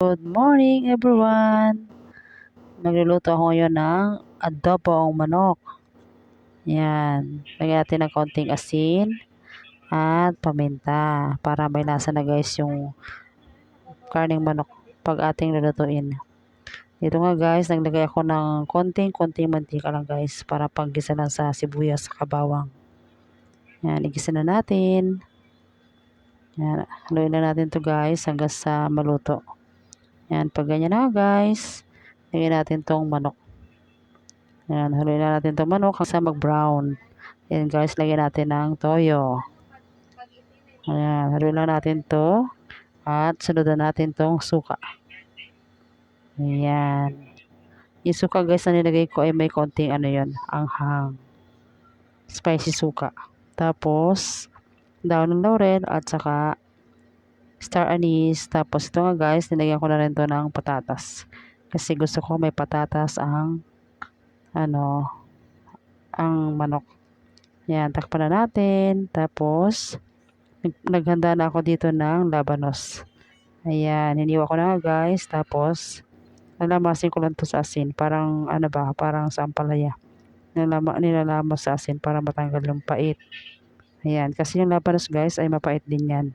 Good morning everyone! Magluluto ako ngayon ng adobong manok. Yan. Lagyan natin ng konting asin at paminta para may lasa na guys yung karning manok pag ating lulutuin. Dito nga guys, naglagay ako ng konting-konting mantika lang guys para panggisa lang sa sibuyas sa kabawang. Yan, igisa na natin. Yan, haluin na natin to guys hanggang sa maluto. Yan, pag ganyan na guys, lagyan natin tong manok. Yan, haluin na natin tong manok hanggang mag-brown. Yan guys, lagyan natin ng toyo. Ayan, haluin lang natin to. At sunod natin tong suka. Ayan. Yung suka guys na nilagay ko ay may konting ano yon anghang. Spicy suka. Tapos, daon ng laurel at saka star anise. Tapos ito nga guys, nilagyan ko na rin to ng patatas. Kasi gusto ko may patatas ang ano, ang manok. Yan, takpan na natin. Tapos, naghanda na ako dito ng labanos. Ayan, hiniwa ko na nga guys. Tapos, nalamasin ko lang to sa asin. Parang, ano ba, parang sa ampalaya. Nilama, nilalamas sa asin para matanggal yung pait. Ayan, kasi yung labanos guys ay mapait din yan.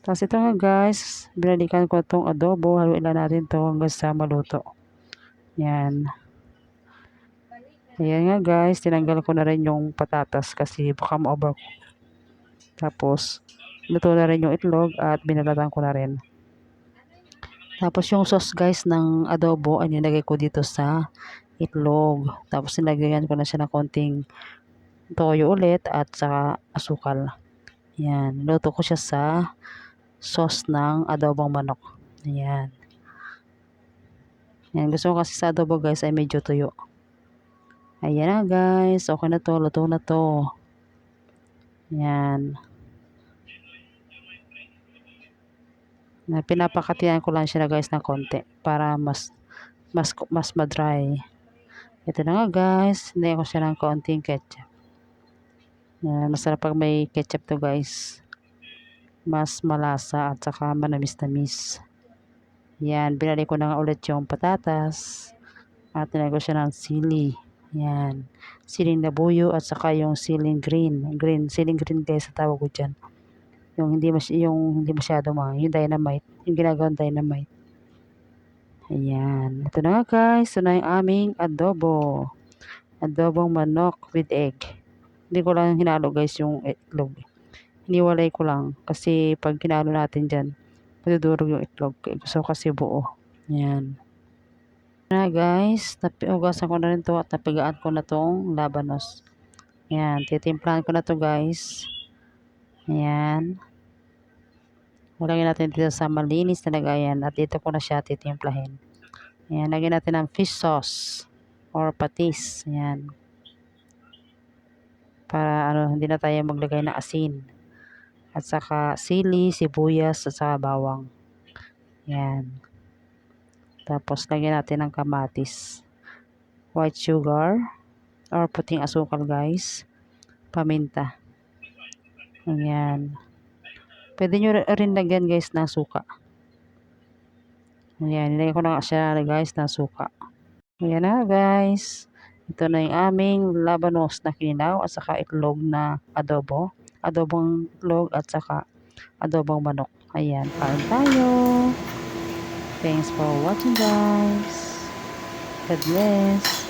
Tapos ito nga guys, binalikan ko itong adobo. Haluin lang natin to hanggang sa maluto. Yan. Ayan nga guys, tinanggal ko na rin yung patatas kasi baka ma-over ko. Tapos, luto na rin yung itlog at binalatan ko na rin. Tapos yung sauce guys ng adobo ay nilagay ko dito sa itlog. Tapos nilagyan ko na siya ng konting toyo ulit at saka asukal. Yan, luto ko siya sa sauce ng adobong manok. Ayan. Yan, gusto ko kasi sa adobo guys ay medyo tuyo. Ayan na guys, okay na to, luto na to. Yan. Na pinapakatiyan ko lang siya guys ng konti para mas mas mas madry. Ito na nga guys, hindi ko siya ng konting ketchup. Yan, masarap pag may ketchup to guys. Mas malasa at saka manamis-namis. Yan, binalik ko na nga ulit yung patatas. At nilagay ko siya ng sili. Yan. Siling labuyo at saka yung siling green. Green, siling green guys sa tawag ko dyan. Yung hindi, mas, yung hindi masyado mga, yung dynamite. Yung ginagawang dynamite. Ayan. Ito na nga guys. Ito na yung aming adobo. Adobong manok with egg. Hindi ko lang hinalo guys yung itlog. Hiniwalay ko lang. Kasi pag hinalo natin dyan, madudurog yung itlog. Gusto kasi buo. Ayan na guys, napiugasan ko na rin to at napigaan ko na tong labanos. Ayan, titimplahan ko na to guys. Ayan. Ulagyan natin dito sa malinis na lagayan at dito ko na siya titimplahin. Ayan, lagyan natin ng fish sauce or patis. Ayan. Para ano, hindi na tayo maglagay ng asin. At saka sili, sibuyas, at saka bawang. Ayan. Tapos, lagyan natin ng kamatis. White sugar. Or puting asukal, guys. Paminta. Ayan. Pwede nyo rin lagyan, guys, ng suka. Ayan. Nilagyan ko na siya, guys, ng suka. Ayan na, guys. Ito na yung aming labanos na kinilaw at saka itlog na adobo. Adobong itlog at saka adobong manok. Ayan. Kain tayo. Thanks for watching guys. God bless.